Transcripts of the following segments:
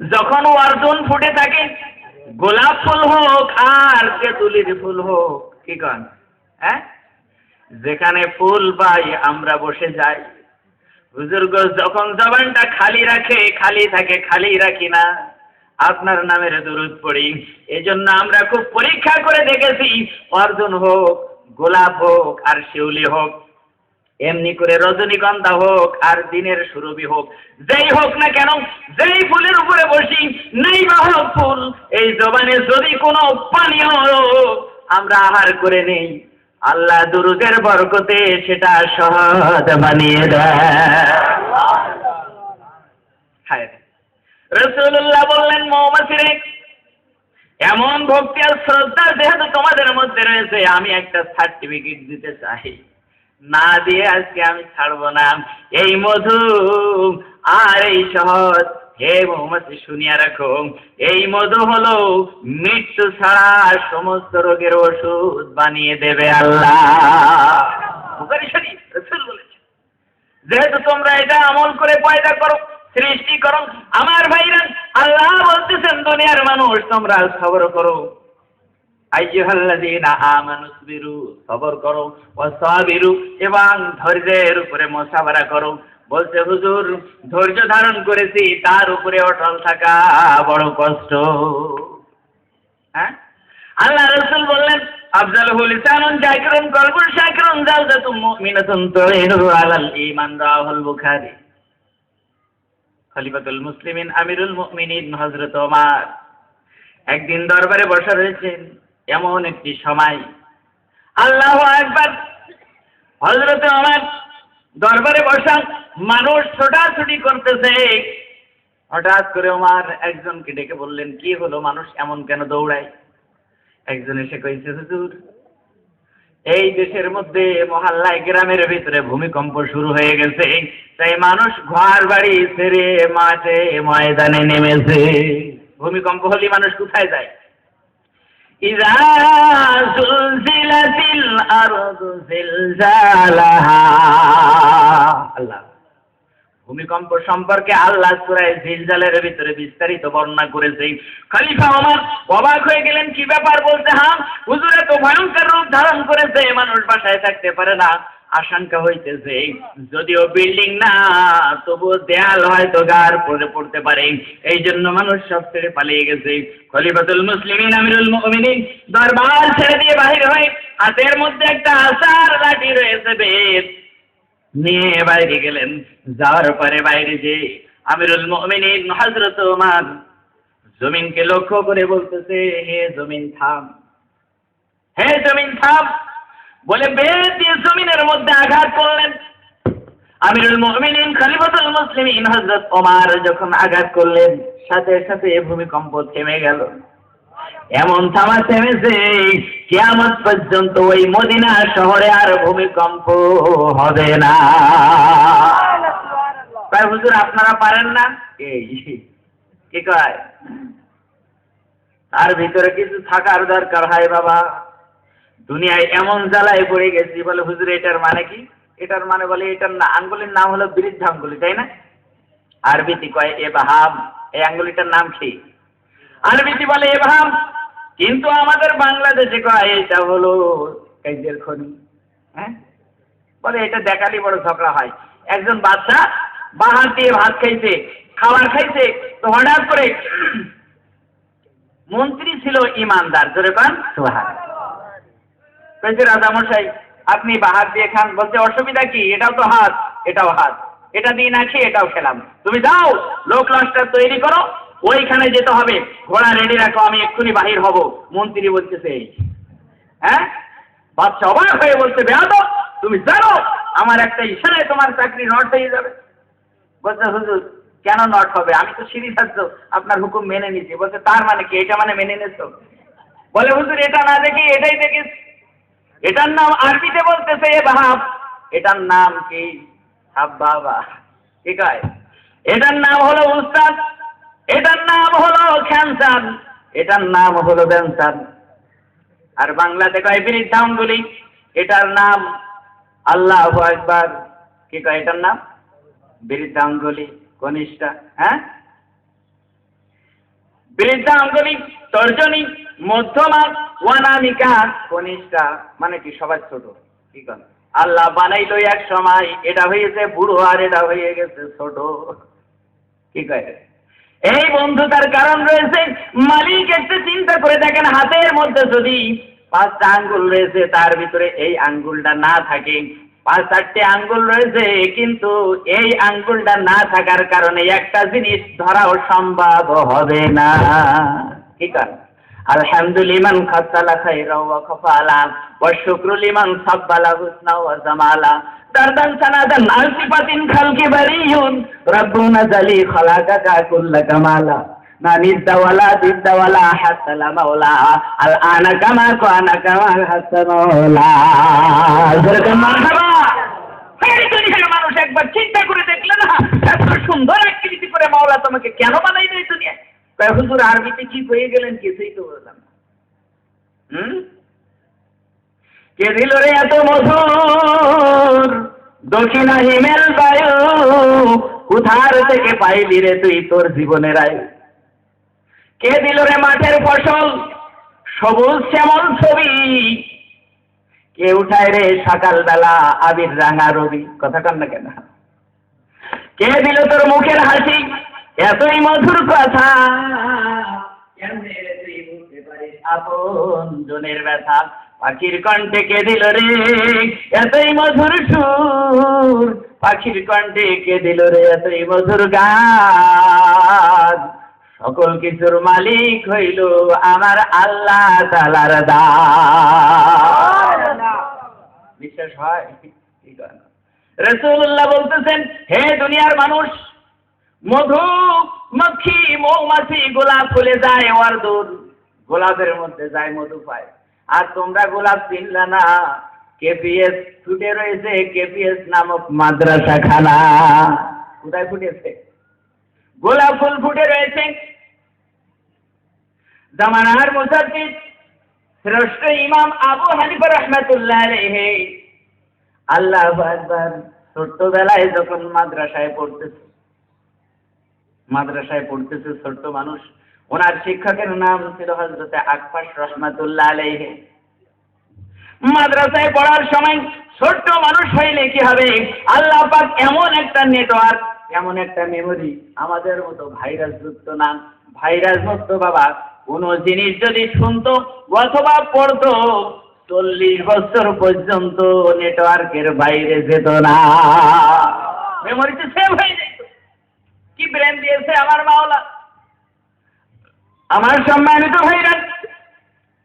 যখন অর্জুন ফুটে থাকে, গোলাপ ফুল হোক আর তেঁতুলির ফুল হোক, কি কন? হ্যাঁ? যেখানে ফুল পাই, আমরা বসে যাই। হুজুর গো যখন জবানটা খালি রাখে, খালি থাকে, খালি রাখি না। আপনার নামের দরুদ পড়ি। এজন্য আমরা খুব পরীক্ষা করে দেখেছি, অর্জুন হোক, গোলাপ হোক, আর শিউলি হোক এমনি করে রজনীগন্ধা হোক আর দিনের সুরভি হোক, যেই হোক না কেন, যেই ফুলের উপরে বসি, নেই বা হোক ফুল, এই জবানে যদি কোনো পানীয় আমরা আহার করে নেই। আল্লাহ দুরুদের বরকতে সেটা সহজ বানিয়ে দেয়। রসুল্লাহ বললেন, মৌমাছিরে, এমন ভক্তি আর শ্রদ্ধা যেহেতু তোমাদের মধ্যে রয়েছে, আমি একটা সার্টিফিকেট দিতে চাই। না দিয়ে আজকে আমি ছাড়বো না। এই মধু আর এই সহজ। হে মৌমাছি, শুনিয়া রাখো। এই মধু হলো মৃত্যু ছাড়া সমস্ত রোগের ওষুধ বানিয়ে দেবে আল্লাহ। যেহেতু তোমরা এটা আমল করে পয়দা করো, সৃষ্টি করো, আমার ভাইরা আল্লাহ বলতেছেন, দুনিয়ার মানুষ, তোমরা খবর করো। সবর করো ওয়াসাবিরু এবং ধৈর্যের উপরে মোসাবারা করো। বলছে, হুজুর, ধৈর্য ধারণ করেছি, তার উপরে অটল থাকা বড় কষ্ট। হ্যাঁ? আল্লাহ রসুল বললেন, আফজালহু লিসানুন জাকিরুন কলবুন শাকিরুন জাওজাতুম মুমিনাতুন তুইনু আলাল ঈমান। রাহুল বুখারী। খলিফাতুল মুসলিমিন, আমিরুল মুমিনিন, হযরত ওমর। একদিন দরবারে বসা রয়েছেন। এমন একটি সময়। আল্লাহু আকবার। হযরত আমার দরবারে বসা মানুষ ছোটাছুটি করতেছে। হঠাৎ করে আমার একজনকে ডেকে বললেন, কি হলো মানুষ, এমন কেন দৌড়ায়? একজন এসে কইছে, হুজুর, এই দেশের মধ্যে মহল্লায় গ্রামের ভিতরে ভূমিকম্প শুরু হয়ে গেছে। তাই মানুষ ঘর বাড়ি ছেড়ে মাঠে ময়দানে নেমেছে। ভূমিকম্প হলে মানুষ কোথায় যায়? ভূমিকম্প সম্পর্কে আল্লাহ সুরায় জিলজালের ভিতরে বিস্তারিত বর্ণনা করেছে খালিফা আমার অবাক হয়ে গেলেন, কি ব্যাপার? বলতে হাম হুজুরে তো ভয়ঙ্কর রূপ ধারণ করেছে, মানুষ বাসায় থাকতে পারে না। আশঙ্কা হইতেছে, যদিও বিল্ডিং না তবু দেয়াল হয়তো গার পড়ে পড়তে পারে। এই জন্য মানুষ সব ছেড়ে পালিয়ে গেছে। খলিফাতুল মুসলিমিন, আমিরুল মুমিনিন, দরবার ছেড়ে দিয়ে বাহির হয়ে হাতের মধ্যে একটা আসার লাঠি রয়েছে বেদ নিয়ে বাইরে গেলেন। যাওয়ার পরে বাইরে যে আমিরুল মুমিনিন, হযরত ওমর জমিনকে লক্ষ্য করে বলতেছে, হে জমিন থাম। হে জমিন থাম বলে, বেদ দিয়ে জমিনের মধ্যে আঘাত করলেন। আমিরুল মুমিনিন, খলিফাতুল মুসলিমিন, হযরত ওমর যখন আঘাত করলেন, সাথে সাথে ভূমিকম্প থেমে গেল। এমন থামা থেমেছে, কিয়ামত পর্যন্ত ওই মদিনা শহরে আর ভূমিকম্প হবে না। তাই হুজুর, আপনারা পারেন না? এই, কি কয়? তার ভিতরে কিছু থাকার দরকার, হয় বাবা। দুনিয়ায় এমন জ্বালায় পড়ে গেছি, বলে হুজুর, এটার মানে কি? এটার মানে বলে, এটার না, আঙ্গুলির নাম হলো বৃদ্ধ আঙ্গুলি, তাই না? আরবিতে কয় এ বাহাম এই আঙ্গুলিটার নাম কি? আরবিতে বলে এভাম কিন্তু আমাদের বাংলাদেশে কয়, এটা হলো কাইজের খনি। হ্যাঁ? বলে, এটা দেখালি বড় ঝগড়া হয়। একজন বাচ্চা বাহার দিয়ে ভাত খাইছে, খাবার খাইছে, তো হঠাৎ করে মন্ত্রী ছিল ইমানদার। জোরে পান সোহান কইছে রাজামশাই, আপনি বাহার দিয়ে খান। বলছে, অসুবিধা কি? এটাও তো হাত, এটাও হাত। এটা দিয়ে না খেয়ে এটাও খেলাম। তুমি যাও, লোক লাস্টার তৈরি করো, ওইখানে যেতে হবে। ঘোড়া রেডি রাখো, আমি এক্ষুনি বাহির হব। মন্ত্রী বলতেছে হ্যাঁ? বাচ্চা অবাক হয়ে বলছে বেয়াদ তুমি জানো, আমার একটা ইশারায় তোমার চাকরি নট হয়ে যাবে। বলছে, হুজুর, কেন নট হবে? আমি তো থাকতো আপনার হুকুম মেনে নিচ্ছি বলছে, তার মানে কি? এটা মানে মেনে নিচ্ছ বলে, হুজুর, এটা না দেখি এটাই দেখিস এটার নাম আরবিতে বলতেছে এ বাহাব। এটার নাম কি? বাবা। ঠিক আছে। এটার নাম হলো উস্তাদ। এটার নাম হলো ক্যান্সার এটার নাম হলো ক্যান্সার আর বাংলাতে কয় বৃদ্ধাঙ্গুলি এটার নাম আল্লাহ একবার কি কয় এটার নাম? বৃদ্ধাঙ্গুলি কনিষ্ঠা। হ্যাঁ? বৃদ্ধাঙ্গলি তর্জনী। মধ্যমা ওয়ানামিকা কনিষ্ঠা মানে কি সবার ছোট, কি কন? আল্লাহ বানাইলো এক সময়, এটা হয়েছে বুড়ো আর এটা হয়ে গেছে ছোট, কি কয়? এই বন্ধুতার কারণ রয়েছে, মালিক একটু চিন্তা করে দেখেন হাতের মধ্যে যদি পাঁচটা আঙ্গুল রয়েছে, তার ভিতরে এই আঙ্গুলটা না থাকে পাঁচ চারটে আঙ্গুল রয়েছে, কিন্তু এই আঙ্গুলটা না থাকার কারণে একটা জিনিস ধরাও সম্ভব হবে না ঠিক আছে ওয়া খাফালা ওয়া শুকরু লিমান সাব্বালা হুসনা ওয়া জামালা। দারদান সানাদান আলসিফাতিন খালকি বারিয়ুন। রাব্বুনা জালি খালাকাকা কুল্লা কামালা। না নিদ্দাওয়ালা দিদ্দাওয়ালা হাসালা মাওলা। আল আনা কামা কানা কামা হাসানোলা জোরে মারহাবা এই দুনিয়ার মানুষ, একবার চিন্তা করে দেখলে না, এত সুন্দর অ্যাক্টিভিটি করে মাওলা তোমাকে কেন বানাই এই দুনিয়ায়? হুজুর আরবিতে কি হয়ে গেলেন কিছুই তো বললাম। হুম? কে দিল রে এত মধুর? দক্ষিণা হিমেল বায়ু কোথার থেকে পাইলি রে তুই তোর জীবনের আয়ু। কে দিল রে মাঠের ফসল? সবুজ শ্যামল ছবি। কে উঠায় রে সকালবেলা আবির রাঙা রবি? কথা কন না কেন? কে দিল তোর মুখের হাসি? এতই মধুর কথা। আপন ব্যথা। পাখির কণ্ঠে কে রে? এতই মধুর সুর। পাখির কণ্ঠে কে দিল রে? এতই মধুর গান। সকল কিছুর মালিক হইল আমার আল্লাহ তালার দান বিশ্বাস হয়? রসুল্লাহ বলতেছেন, হে দুনিয়ার মানুষ মধু মক্ষী মৌমাছি, গোলাপ ফুলে যায় ওর দূর গোলাপের মধ্যে যায় মধু পায়। আর তোমরা গোলাপ চিনলা না কেপিএস ফুটে রয়েছে কেপিএস নামক মাদ্রাসা খানা কোথায় ফুটেছে? গোলাপ ফুল ফুটে রয়েছে। জামানার মুসাদ্দিদ, শ্রেষ্ঠ ইমাম আবু হানিফা রহমাতুল্লাহ আলাইহি। আল্লাহ ছোট্টবেলায় যখন মাদ্রাসায় পড়তেছে মাদ্রাসায় পড়তেছে ছোট্ট মানুষ। ওনার শিক্ষকের নাম ছিল হজরতে আকফাস রহমাতুল্লাহ আলাইহি। মাদ্রাসায় পড়ার সময় ছোট্ট মানুষ হইলে কি হবে? আল্লাহ পাক এমন একটা নেটওয়ার্ক এমন একটা মেমোরি আমাদের মতো ভাইরাস যুক্ত না। ভাইরাস মুক্ত বাবা, কোন জিনিস যদি শুনতো অথবা পড়তো, চল্লিশ বছর পর্যন্ত নেটওয়ার্কের বাইরে যেত না। মেমোরিতে সেভ হয়ে যেত কি ব্রেন দিয়েছে আমার মাওলা? আমার সম্মানিত ভাইরা।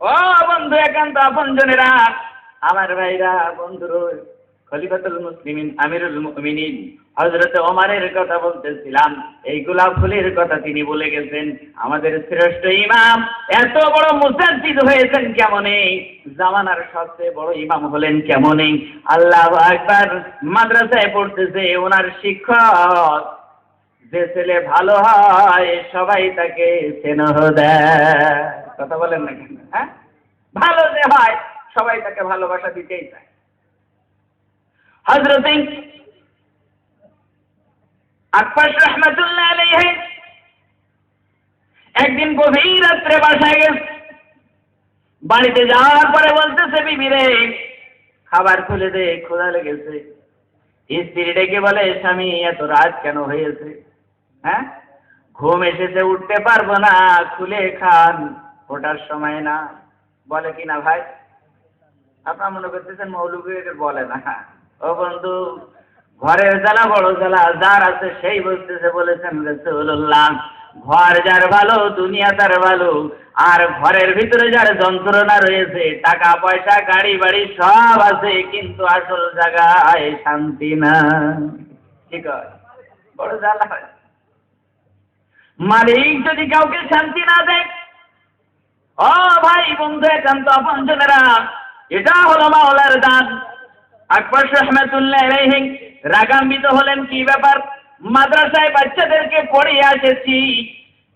ও বন্ধু একান্ত আপনজনেরা আমার ভাইরা বন্ধুর খলিফাতুল মুসলিমিন, আমিরুল মুমিনিন, হযরত ওমরের কথা বলতেছিলাম। এই গোলাপ ফুলের কথা তিনি বলে গেছেন, আমাদের শ্রেষ্ঠ ইমাম, এত বড় মুসাদ্দিদ হয়েছেন কেমনে? জামানার সবচেয়ে বড় ইমাম হলেন কেমনে? আল্লাহ একবার মাদ্রাসায় পড়তেছে ওনার শিক্ষক। যে ছেলে ভালো হয়, সবাই তাকে স্নেহ দেয়। কথা বলেন না কেন? হ্যাঁ? ভালো যে হয়, সবাই তাকে ভালোবাসা দিতেই চায়। হজরত আকবাস রহমতুল্লাহ একদিন গভীর রাত্রে বাসায় গেছে বাড়িতে যাওয়ার পরে বলতেছে, বিবি রে, খাবার খুলে দে খোদা লেগেছে। স্ত্রী ডেকে বলে, স্বামী, এত রাত কেন হয়েছে? হ্যাঁ? ঘুম এসেছে, উঠতে পারব না, খুলে খান ওটার সময় না। বলে কি না ভাই? আপনার মনে করতেছেন এটা বলে না। ও বন্ধু, ঘরের জ্বালা বড় জ্বালা, যার আছে সেই বলতেছে, বলেছেন ঘর যার ভালো, দুনিয়া তার ভালো, আর ঘরের ভিতরে যার যন্ত্রণা রয়েছে, টাকা, পয়সা, গাড়ি, বাড়ি সব আছে, কিন্তু আসল জায়গায় শান্তি না। ঠিক বড় জ্বালা হয়। মালিক যদি কাউকে শান্তি না দেয়, ও ভাই বন্ধু একান্ত আপনজনেরা, এটা হলো মাওলার দান। আকবর রহমতুল্লাহ আলাইহি রাগান্বিত হলেন, কি ব্যাপার? মাদ্রাসায় বাচ্চাদেরকে পড়িয়ে এসেছি,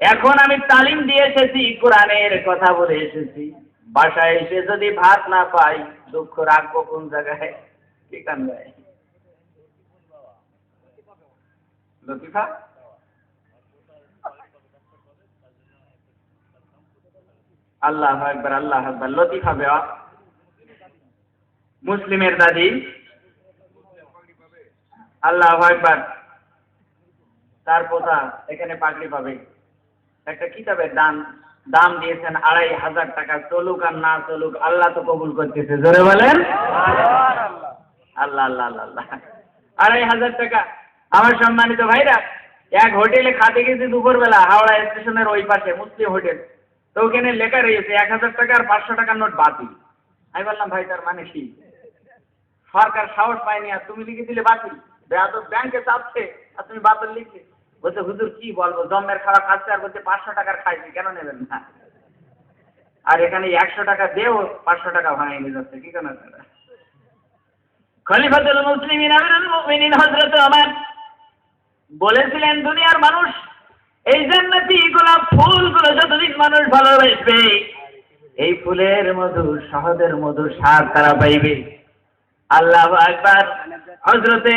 এখন আমি তালিম দিয়ে এসেছি, কোরআনের কথা বলে এসেছি। বাসায় এসে যদি ভাত না পাই, দুঃখ রাখব কোন জায়গায় লতিফা? আল্লাহ একবার আল্লাহ একবার লতিফা বেওয়া। মুসলিমের দাদি। আল্লাহ একবার তার পোতা এখানে পাগড়ি পাবে। একটা কিতাবের দাম দাম দিয়েছেন আড়াই হাজার টাকা, চলুক আর না চলুক, আল্লাহ তো কবুল করতেছে। জোরে বলেন? আল্লাহ আল্লাহ আল্লাহ আল্লাহ। আড়াই হাজার টাকা। আমার সম্মানিত ভাইরা, এক হোটেলে খাতে গেছি দুপুরবেলা, হাওড়া স্টেশনের ওই পাশে, মুসলিম হোটেল। তো ওখানে লেখা রয়েছে এক হাজার টাকা আর পাঁচশো টাকার নোট বাতিল। আমি বললাম, ভাই, তার মানে কি? সরকার সাহস পায়নি আর তুমি লিখে দিলে বাতিল। ব্যাংকে চাপছে আর তুমি বাতিল লিখছে বলছে, হুজুর, কি বলব? জম্মের খাওয়া খাচ্ছে আর বলছে পাঁচশো টাকার খাইছি, কেন নেবেন না? আর এখানে একশো টাকা দেও, পাঁচশো টাকা ভাঙিয়ে নিয়ে যাচ্ছে। কি কেন মুমিনিন হযরত ওমর বলেছিলেন, দুনিয়ার মানুষ এই জান্নাতি গোলাপ ফুলগুলো যতদিন মানুষ ভালোবাসবে, এই ফুলের মধু, শহদের মধু স্বাদ তারা পাইবে। আল্লাহ আকবার। হজরতে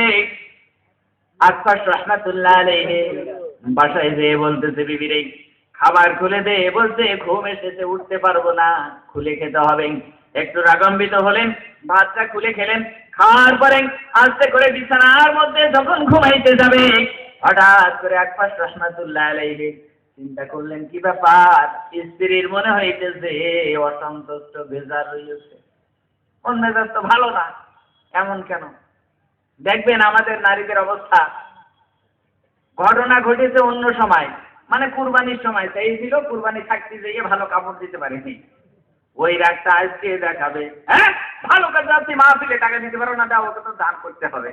আকফাস রহমাতুল্লাহ বাসায় যেয়ে বলতেছে বিবিরে খাবার খুলে দে। বলতে ঘুম এসেছে, উঠতে পারব না, খুলে খেতে হবে। একটু রাগম্বিত হলেন, ভাতটা খুলে খেলেন, খাওয়ার পরে আস্তে করে বিছানার মধ্যে যখন ঘুমাইতে যাবে হঠাৎ করে আকফাস রহমাতুল্লাহ আলাইহি চিন্তা করলেন, কি ব্যাপার? স্ত্রীর মনে হইতেছে অসন্তুষ্ট, বেজার ওর মেজাজ তো ভালো না, এমন কেন? দেখবেন আমাদের নারীদের অবস্থা। ঘটনা ঘটেছে অন্য সময় মানে কুরবানির সময়। সেই ছিল, কুরবানি থাকতে যেয়ে ভালো কাপড় দিতে পারেনি। ওই রাগটা আজকে দেখাবে। হ্যাঁ ভালো কাজ আপনি মাহফিলে টাকা দিতে পারো না, দাও, ওকে তো দান করতে হবে।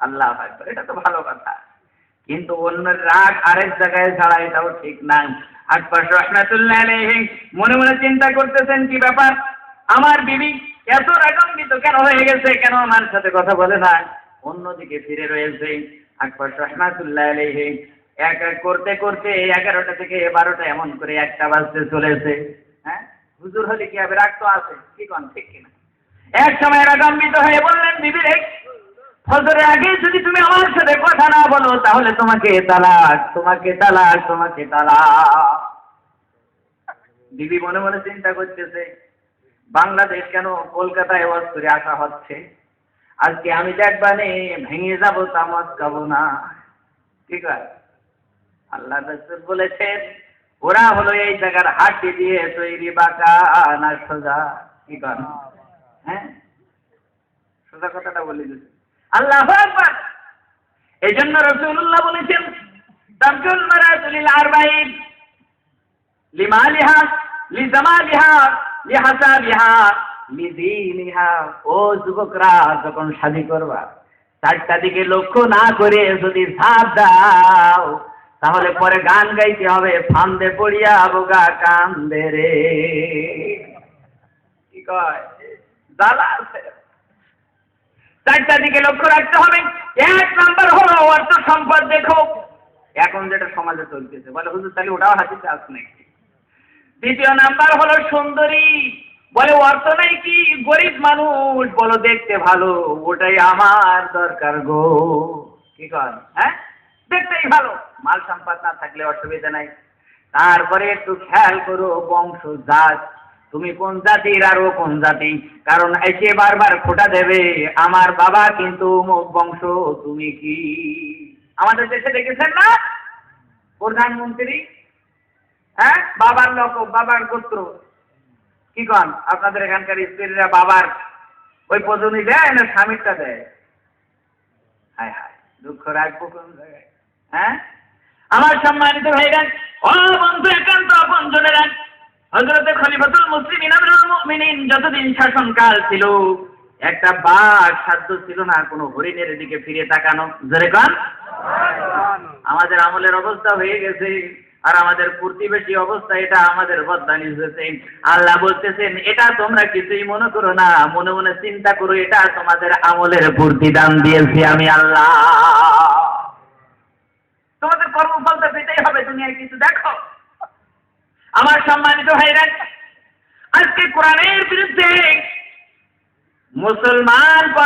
আল্লাহ এটা তো ভালো কথা। কিন্তু অন্যের রাগ আরেক জায়গায় ছাড়া এটাও ঠিক নাই। আকবর রহমাতুল্লাহ মনে মনে চিন্তা করতেছেন, কি ব্যাপার? আমার বিবি এত রাগান্বিত কেন হয়ে গেছে? কেন আমার সাথে কথা বলে না? অন্যদিকে ফিরে রয়েছে। আকবর রহমাতুল্লাহ এক এক করতে করতে এগারোটা থেকে বারোটা এমন করে একটা বাজতে চলেছে। হ্যাঁ? হুজুর হলে কি হবে রাগ তো আছে? কি কন, ঠিক কিনা? এক সময় রাগান্বিত হয়ে বললেন, বিবি ফজরের আগে যদি তুমি আমার সাথে কথা না বলো, তাহলে তোমাকে তালাক তোমাকে তালাক তোমাকে তালাক। দিদি মনে মনে চিন্তা করতেছে, বাংলাদেশ কেন কলকাতায় ওয়াজ করে আসা হচ্ছে? আজকে আমি দেখবানে ভেঙে যাব তামাজ খাব না। ঠিক আছে আল্লাহ বলেছেন, ওরা হলো এই জায়গার হাড্ডি দিয়ে তৈরি বাঁকা না সোজা। কি হ্যাঁ? সোজা কথাটা বলে দিচ্ছে। আল্লাহ এই জন্য রসুল্লাহ বলেছেন তাবজুল মারাতুলিল আরবাইন লিমালিহা লিজামালিহা লিহাসাবিহা লিদিনিহা ও যুবকরা, যখন শাদি করবা, চারটা দিকে লক্ষ্য না করে যদি সাথ দাও, তাহলে পরে গান গাইতে হবে, ফান্দে পড়িয়া বোগা কান্দে রে। কি কয়? জ্বালা চারটা দিকে লক্ষ্য রাখতে হবে। এক নাম্বার হলো অর্থ সম্পদ দেখো। এখন যেটা সমাজে চলতেছে, বলে, হুজুর, তাহলে ওটাও হাতিতে আস নাকি? দ্বিতীয় নাম্বার হলো সুন্দরী। বলে, অর্থ নাই কি? গরিব মানুষ, বলো, দেখতে ভালো, ওটাই আমার দরকার গো। কি কর হ্যাঁ? দেখতেই ভালো, মাল সম্পদ না থাকলে অসুবিধা নাই। তারপরে একটু খেয়াল করো বংশ জাত তুমি কোন জাতির আর ও কোন জাতি? কারণ এসে বারবার খোটা দেবে, আমার বাবা কিন্তু বংশ, তুমি কি? আমাদের দেশে দেখেছেন না? প্রধানমন্ত্রী হ্যাঁ? বাবার লোক, বাবার গোত্র। কি কন? আপনাদের এখানকার স্ত্রীরা বাবার ওই পদনি দেয় না স্বামীরটা দেয়? হায় হায়, দুঃখ রাখব কোন জায়গায় হ্যাঁ? আমার সম্মানিত ভাইরা, ও বন্ধু, একান্ত জনেরা হজরতে খলিফাতুল মুসলিমিন আমিরুল মুমিনিন যতদিন শাসনকাল ছিল, একটা বাঘ সাধ্য ছিল না কোনো হরিণের দিকে ফিরে তাকানো। জোরে আমাদের আমলের অবস্থা হয়ে গেছে, আর আমাদের প্রতিবেশী অবস্থা এটা, আমাদের বদনানি হয়েছে। আল্লাহ বলতেছেন, এটা তোমরা কিছুই মনে করো না, মনে মনে চিন্তা করো, এটা তোমাদের আমলের প্রতিদান দিয়েছি আমি আল্লাহ। তোমাদের কর্মফলটা পেতেই হবে, দুনিয়ায় কিছু দেখো। আমার সম্মানিত ভাইরা আজকে কোরআনের বিরুদ্ধে মুসলমান